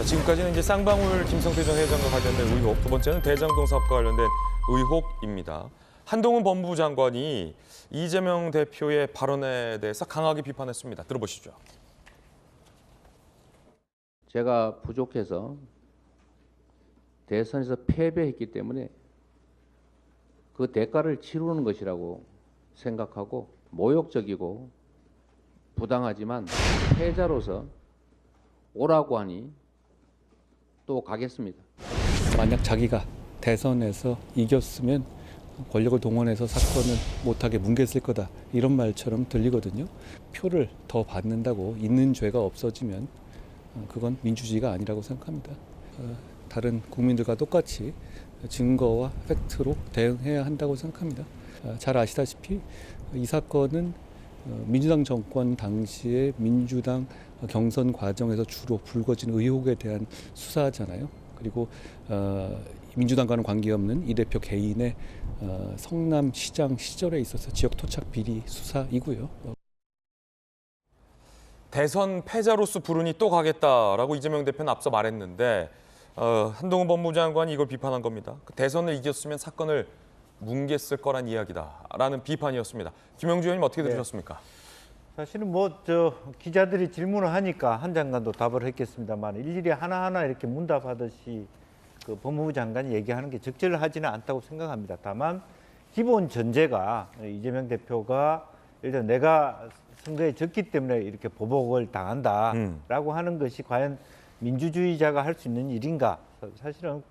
자, 지금까지는 이제 쌍방울 김성태 전 회장과 관련된 의혹, 두 번째는 대장동 사업과 관련된 의혹입니다. 한동훈 법무부 장관이 이재명 대표의 발언에 대해서 강하게 비판했습니다. 들어보시죠. 제가 부족해서 대선에서 패배했기 때문에 그 대가를 치르는 것이라고 생각하고 모욕적이고 부당하지만 패자로서 오라고 하니 또 가겠습니다. 만약 자기가 대선에서 이겼으면 권력을 동원해서 사건을 못하게 뭉갰을 거다 이런 말처럼 들리거든요. 표를 더 받는다고 있는 죄가 없어지면 어, 그건 민주주의가 아니라고 생각합니다. 어, 다른 국민들과 똑같이 증거와 팩트로 대응해야 한다고 생각합니다. 어, 잘 아시다시피 이 사건은 어, 민주당 정권 당시에 민주당 경선 과정에서 주로 불거진 의혹에 대한 수사잖아요. 그리고 어, 민주당과는 관계없는 이 대표 개인의 어, 성남시장 시절에 있어서 지역 토착 비리 수사이고요. 어, 대선 패자로서 부르니 또 가겠다라고 이재명 대표는 앞서 말했는데 어, 한동훈 법무부 장관이 이걸 비판한 겁니다. 그 대선을 이겼으면 사건을 뭉갰을 거란 이야기다라는 비판이었습니다. 김영주 의원님 어떻게 네. 들으셨습니까? 사실은 뭐 저 기자들이 질문을 하니까 한 장관도 답을 했겠습니다만 일일이 하나하나 이렇게 문답하듯이 그 법무부 장관이 얘기하는 게 적절하지는 않다고 생각합니다. 다만 기본 전제가 이재명 대표가 일단 내가 선거에 졌기 때문에 이렇게 보복을 당한다라고 하는 것이 과연 민주주의자가 할 수 있는 일인가? 사실은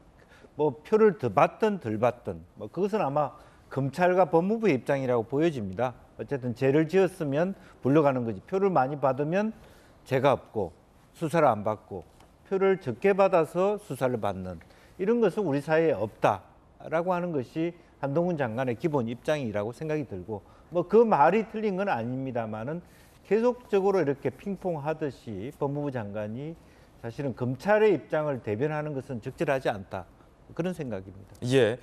뭐 표를 더 받든 덜 받든 뭐 그것은 아마 검찰과 법무부의 입장이라고 보여집니다. 어쨌든 죄를 지었으면 불러가는 거지. 표를 많이 받으면 죄가 없고 수사를 안 받고 표를 적게 받아서 수사를 받는 이런 것은 우리 사회에 없다라고 하는 것이 한동훈 장관의 기본 입장이라고 생각이 들고 뭐 그 말이 틀린 건 아닙니다만은 계속적으로 이렇게 핑퐁하듯이 법무부 장관이 사실은 검찰의 입장을 대변하는 것은 적절하지 않다 그런 생각입니다. 예.